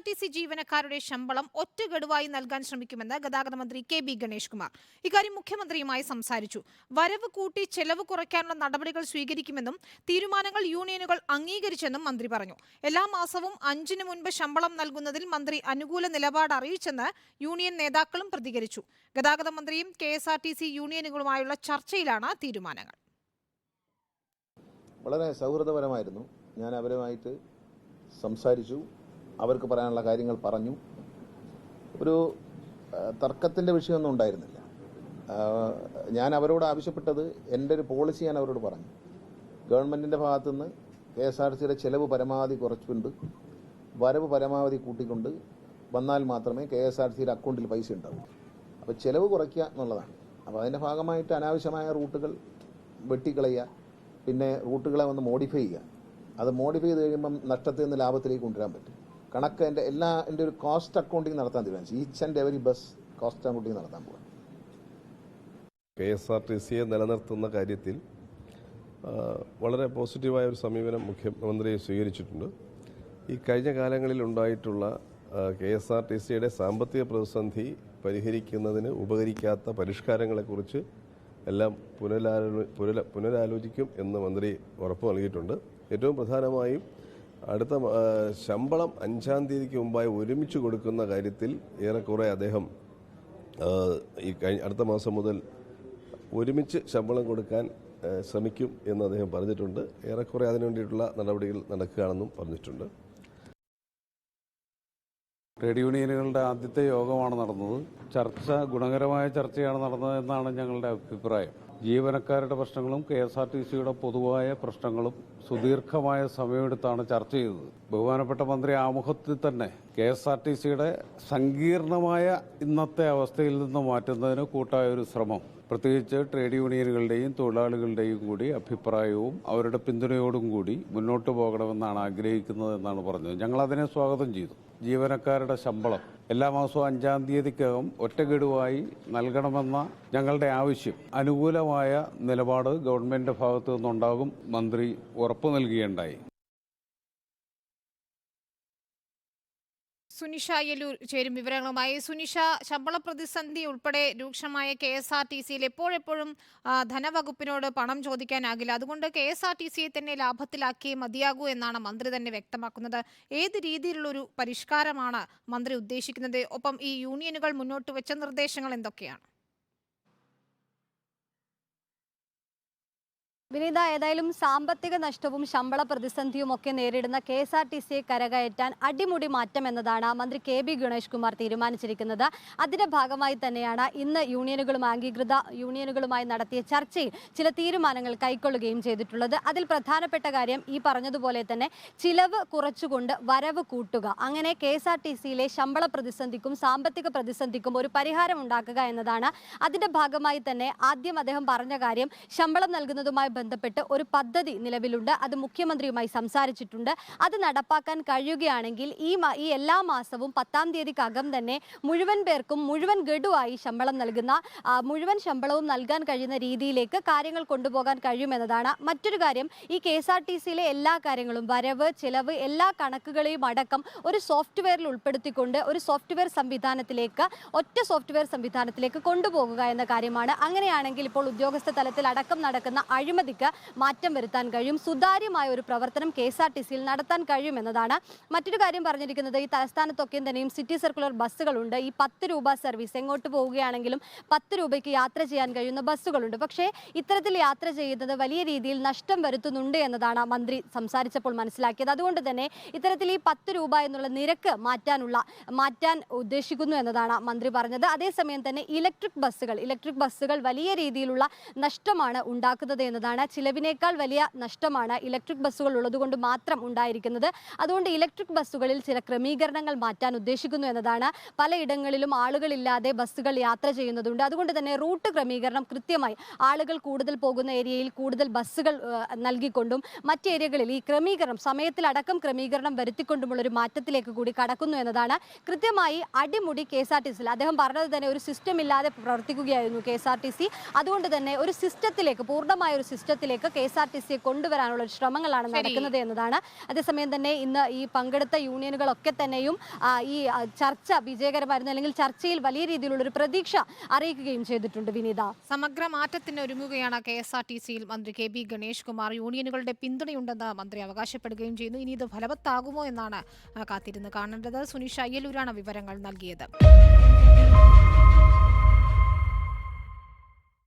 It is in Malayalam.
ആർ ടി സി ജീവനക്കാരുടെ ശമ്പളം ഒറ്റ ഗഡുവായി നൽകാൻ ശ്രമിക്കുമെന്ന് ഗതാഗത മന്ത്രി കെ ബി ഗണേഷ് കുമാർ ഇക്കാര്യം മുഖ്യമന്ത്രിയുമായി സംസാരിച്ചു. വരവ് കൂട്ടി ചെലവ് കുറയ്ക്കാനുള്ള നടപടികൾ സ്വീകരിക്കുമെന്നും തീരുമാനങ്ങൾ യൂണിയനുകൾ അംഗീകരിച്ചെന്നും മന്ത്രി പറഞ്ഞു. എല്ലാ മാസവും അഞ്ചിന് മുൻപ് ശമ്പളം നൽകുന്നതിൽ മന്ത്രി അനുകൂല നിലപാട് അറിയിച്ചെന്ന് യൂണിയൻ നേതാക്കളും പ്രതികരിച്ചു. ഗതാഗത മന്ത്രിയും K S R T C യൂണിയനുകളുമായുള്ള ചർച്ചയിലാണ് തീരുമാനങ്ങൾ. വളരെ സൗഹൃദപരമായിരുന്നു. ഞാൻ അവരുമായിട്ട് സംസാരിച്ചു. അവർക്ക് പറയാനുള്ള കാര്യങ്ങൾ പറഞ്ഞു. ഒരു തർക്കത്തിന്റെ വിഷയമൊന്നും ഉണ്ടായിരുന്നില്ല. ഞാൻ അവരോട് ആവശ്യപ്പെട്ടത് എന്റെ ഒരു പോളിസി ഞാൻ അവരോട് പറഞ്ഞു. ഗവൺമെന്റിന്റെ ഭാഗത്തുനിന്ന് കെ എസ് ആർ സിയുടെ ചെലവ് പരമാവധി കുറച്ചുകൊണ്ട് വരവ് പരമാവധി കൂട്ടിക്കൊണ്ട് വന്നാൽ മാത്രമേ കെ എസ് ആർ സിയുടെ അക്കൗണ്ടിൽ പൈസ ഉണ്ടാവൂ. അപ്പോൾ ചെലവ് കുറയ്ക്കുക എന്നുള്ളതാണ്. അപ്പോൾ അതിന്റെ ഭാഗമായിട്ട് അനാവശ്യമായ റൂട്ടുകൾ വെട്ടിക്കളയുക പിന്നെ റൂട്ടുകളെ ഒന്ന് മോഡിഫൈ ചെയ്യുക. അത് മോഡിഫൈ ചെയ്ത് കഴിയുമ്പം നഷ്ടത്തിൽ നിന്ന് ലാഭത്തിലേക്ക് കൊണ്ടുവരാൻ പറ്റും. കണക്ക് എന്റെ എല്ലാ എന്റെ ഒരു കോസ്റ്റ് അക്കൗണ്ടിങ് നടത്താൻ തീരുമാനിച്ചു. Each and every bus cost accounting നടത്താൻ പോകാം കെ എസ് ആർ ടി സിയെ നിലനിർത്തുന്ന കാര്യത്തിൽ വളരെ പോസിറ്റീവായ ഒരു സമീപനം മുഖ്യമന്ത്രി സ്വീകരിച്ചിട്ടുണ്ട്. ഈ കഴിഞ്ഞ കാലങ്ങളിൽ ഉണ്ടായിട്ടുള്ള കെ എസ് ആർ ടി സിയുടെ സാമ്പത്തിക പ്രതിസന്ധി പരിഹരിക്കുന്നതിന് ഉപകരിക്കാത്ത പരിഷ്കാരങ്ങളെക്കുറിച്ച് എല്ലാം പുനരാലോ പുനര പുനരാലോചിക്കും എന്ന് മന്ത്രി ഉറപ്പ് നൽകിയിട്ടുണ്ട്. ഏറ്റവും പ്രധാനമായും അടുത്ത ശമ്പളം അഞ്ചാം തീയതിക്ക് മുമ്പായി ഒരുമിച്ച് കൊടുക്കുന്ന കാര്യത്തിൽ ഏറെക്കുറെ അദ്ദേഹം ഈ കഴിഞ്ഞ അടുത്ത മാസം മുതൽ ഒരുമിച്ച് ശമ്പളം കൊടുക്കാൻ ശ്രമിക്കും എന്ന് അദ്ദേഹം പറഞ്ഞിട്ടുണ്ട്. ഏറെക്കുറെ അതിനു വേണ്ടിയിട്ടുള്ള നടപടികൾ നടക്കുകയാണെന്നും പറഞ്ഞിട്ടുണ്ട്. ട്രേഡ് യൂണിയനുകളുടെ ആദ്യത്തെ യോഗമാണ് നടന്നത്. ചർച്ച ഗുണകരമായ ചർച്ചയാണ് നടന്നതെന്നാണ് ഞങ്ങളുടെ അഭിപ്രായം. ജീവനക്കാരുടെ പ്രശ്നങ്ങളും കെ എസ് ആർ ടി സിയുടെ പൊതുവായ പ്രശ്നങ്ങളും സുദീർഘമായ സമയമെടുത്താണ് ചർച്ച ചെയ്തത്. ബഹുമാനപ്പെട്ട മന്ത്രി ആമുഖത്തിൽ തന്നെ കെ എസ് ആർ ടി സിയുടെ സങ്കീർണമായ ഇന്നത്തെ അവസ്ഥയിൽ നിന്ന് മാറ്റുന്നതിന് കൂട്ടായ ഒരു ശ്രമം പ്രത്യേകിച്ച് ട്രേഡ് യൂണിയനുകളുടെയും തൊഴിലാളികളുടെയും കൂടി അഭിപ്രായവും അവരുടെ പിന്തുണയോടും കൂടി മുന്നോട്ട് പോകണമെന്നാണ് ആഗ്രഹിക്കുന്നത് എന്നാണ് പറഞ്ഞത്. ഞങ്ങൾ അതിനെ സ്വാഗതം ചെയ്തു. ജീവനക്കാരുടെ ശമ്പളം എല്ലാ മാസവും അഞ്ചാം തീയതിക്കകം ഒറ്റഗഡുവായി നൽകണമെന്ന ഞങ്ങളുടെ ആവശ്യം അനുകൂലമായ നിലപാട് ഗവൺമെന്റിന്റെ ഭാഗത്തു നിന്നുണ്ടാകും മന്ത്രി ഉറപ്പു നൽകുകയുണ്ടായി. സുനിഷ യലൂർ ചേരും വിവരങ്ങളുമായി. സുനിഷ ശമ്പള പ്രതിസന്ധി ഉൾപ്പെടെ രൂക്ഷമായ കെ എസ് ആർ ടി സിയിൽ എപ്പോഴെപ്പോഴും ധനവകുപ്പിനോട് പണം ചോദിക്കാനാകില്ല. അതുകൊണ്ട് കെ എസ് ആർ ടി സിയെ തന്നെ ലാഭത്തിലാക്കിയേ മതിയാകൂ എന്നാണ് മന്ത്രി തന്നെ വ്യക്തമാക്കുന്നത്. ഏത് രീതിയിലുള്ളൊരു പരിഷ്കാരമാണ് മന്ത്രി ഉദ്ദേശിക്കുന്നത്? ഒപ്പം ഈ യൂണിയനുകൾ മുന്നോട്ട് വെച്ച നിർദ്ദേശങ്ങൾ എന്തൊക്കെയാണ്? വിനീത ഏതായാലും സാമ്പത്തിക നഷ്ടവും ശമ്പള പ്രതിസന്ധിയും ഒക്കെ നേരിടുന്ന കെ എസ് ആർ ടി സിയെ കരകയറ്റാൻ അടിമുടി മാറ്റം എന്നതാണ് മന്ത്രി കെ ബി ഗണേഷ് കുമാർ തീരുമാനിച്ചിരിക്കുന്നത്. അതിന്റെ ഭാഗമായി തന്നെയാണ് ഇന്ന് യൂണിയനുകളും അംഗീകൃത യൂണിയനുകളുമായി നടത്തിയ ചർച്ചയിൽ ചില തീരുമാനങ്ങൾ കൈക്കൊള്ളുകയും ചെയ്തിട്ടുള്ളത്. അതിൽ പ്രധാനപ്പെട്ട കാര്യം ഈ പറഞ്ഞതുപോലെ തന്നെ ചിലവ് കുറച്ചുകൊണ്ട് വരവ് കൂട്ടുക. അങ്ങനെ കെ എസ് ആർ ടി സിയിലെ ശമ്പള പ്രതിസന്ധിക്കും സാമ്പത്തിക പ്രതിസന്ധിക്കും ഒരു പരിഹാരം ഉണ്ടാക്കുക എന്നതാണ് അതിന്റെ ഭാഗമായി തന്നെ ആദ്യം അദ്ദേഹം പറഞ്ഞ കാര്യം. ശമ്പളം നൽകുന്നതുമായി ബന്ധപ്പെട്ട് ഒരു പദ്ധതി നിലവിലുണ്ട്. അത് മുഖ്യമന്ത്രിയുമായി സംസാരിച്ചിട്ടുണ്ട്. അത് നടപ്പാക്കാൻ കഴിയുകയാണെങ്കിൽ ഈ ഈ എല്ലാ മാസവും പത്താം തീയതിക്കകം തന്നെ മുഴുവൻ പേർക്കും മുഴുവൻ ഗഡുവായി ശമ്പളം നൽകുന്ന മുഴുവൻ ശമ്പളവും നൽകാൻ കഴിയുന്ന രീതിയിലേക്ക് കാര്യങ്ങൾ കൊണ്ടുപോകാൻ കഴിയുമെന്നതാണ്. മറ്റൊരു കാര്യം ഈ കെ എല്ലാ കാര്യങ്ങളും വരവ് ചെലവ് എല്ലാ കണക്കുകളെയും അടക്കം ഒരു സോഫ്റ്റ്വെയറിൽ ഉൾപ്പെടുത്തിക്കൊണ്ട് ഒരു സോഫ്റ്റ്വെയർ സംവിധാനത്തിലേക്ക് ഒറ്റ സോഫ്റ്റ്വെയർ സംവിധാനത്തിലേക്ക് കൊണ്ടുപോകുക എന്ന കാര്യമാണ്. അങ്ങനെയാണെങ്കിൽ ഇപ്പോൾ ഉദ്യോഗസ്ഥ തലത്തിൽ അടക്കം നടക്കുന്ന അഴിമതിക്ക് മാറ്റം വരുത്താൻ കഴിയും. സുതാര്യമായ ഒരു പ്രവർത്തനം കെ എസ് ആർ ടി സിയിൽ നടത്താൻ കഴിയുമെന്നതാണ് മറ്റൊരു കാര്യം പറഞ്ഞിരിക്കുന്നത്. ഈ തലസ്ഥാനത്തൊക്കെയും തന്നെയും സിറ്റി സർക്കുലർ ബസ്സുകളുണ്ട്. ഈ പത്ത് രൂപ സർവീസ് എങ്ങോട്ട് പോവുകയാണെങ്കിലും പത്ത് രൂപയ്ക്ക് യാത്ര ചെയ്യാൻ കഴിയുന്ന ബസ്സുകളുണ്ട്. പക്ഷേ ഇത്തരത്തിൽ യാത്ര ചെയ്യുന്നത് വലിയ രീതിയിൽ നഷ്ടം വരുത്തുന്നുണ്ട് എന്നതാണ് മന്ത്രി സംസാരിച്ചപ്പോൾ മനസ്സിലാക്കിയത്. അതുകൊണ്ട് തന്നെ ഇത്തരത്തിൽ ഈ പത്ത് രൂപ എന്നുള്ള നിരക്ക് മാറ്റാനുള്ള മാറ്റാൻ ഉദ്ദേശിക്കുന്നു എന്നതാണ് മന്ത്രി പറഞ്ഞത്. അതേസമയം തന്നെ ഇലക്ട്രിക് ബസ്സുകൾ ഇലക്ട്രിക് ബസ്സുകൾ വലിയ രീതിയിലുള്ള നഷ്ടമാണ് ഉണ്ടാക്കുന്നത് എന്നതാണ് ചിലവിനേക്കാൾ വലിയ നഷ്ടമാണ് ഇലക്ട്രിക് ബസ്സുകൾ ഉള്ളതുകൊണ്ട് മാത്രം ഉണ്ടായിരിക്കുന്നത്. അതുകൊണ്ട് ഇലക്ട്രിക് ബസ്സുകളിൽ ചില ക്രമീകരണങ്ങൾ മാറ്റാൻ ഉദ്ദേശിക്കുന്നു എന്നതാണ്. പലയിടങ്ങളിലും ആളുകളില്ലാതെ ബസ്സുകൾ യാത്ര ചെയ്യുന്നതുണ്ട്. അതുകൊണ്ട് തന്നെ റൂട്ട് ക്രമീകരണം കൃത്യമായി ആളുകൾ കൂടുതൽ പോകുന്ന ഏരിയയിൽ കൂടുതൽ ബസ്സുകൾ നൽകിക്കൊണ്ടും മറ്റ് ഏരിയകളിൽ ഈ ക്രമീകരണം സമയത്തിലടക്കം ക്രമീകരണം വരുത്തിക്കൊണ്ടുമുള്ള ഒരു മാറ്റത്തിലേക്ക് കൂടി കടക്കുന്നു എന്നതാണ്. കൃത്യമായി അടിമുടി കെ അദ്ദേഹം പറഞ്ഞത് തന്നെ ഒരു സിസ്റ്റം ഇല്ലാതെ പ്രവർത്തിക്കുകയായിരുന്നു കെ അതുകൊണ്ട് തന്നെ ഒരു സിസ്റ്റത്തിലേക്ക് പൂർണമായ ഒരു സിസ്റ്റം സിസ്റ്റത്തിലേക്ക് കെ എസ് ആർ ടി സിയെ കൊണ്ടുവരാനുള്ള ശ്രമങ്ങളാണ് ശരി. നടക്കുന്നത് എന്നതാണ്. അതേസമയം തന്നെ ഇന്ന് ഈ പങ്കെടുത്ത യൂണിയനുകളൊക്കെ തന്നെയും ഈ ചർച്ച വിജയകരമായിരുന്നു അല്ലെങ്കിൽ ചർച്ചയിൽ വലിയ രീതിയിലുള്ള ഒരു പ്രതീക്ഷ അറിയിക്കുകയും ചെയ്തിട്ടുണ്ട് വിനീത. സമഗ്ര മാറ്റത്തിന് ഒരുങ്ങുകയാണ് കെ എസ് ആർ ടി സിയിൽ മന്ത്രി കെ ബി ഗണേഷ് കുമാർ. യൂണിയനുകളുടെ പിന്തുണയുണ്ടെന്ന് മന്ത്രി അവകാശപ്പെടുകയും ചെയ്യുന്നു. ഇനി ഇത് ഫലവത്താകുമോ എന്നാണ് കാത്തിരുന്ന് കാണേണ്ടത്. സുനിഷ അയ്യലൂരാണ് വിവരങ്ങൾ നൽകിയത്.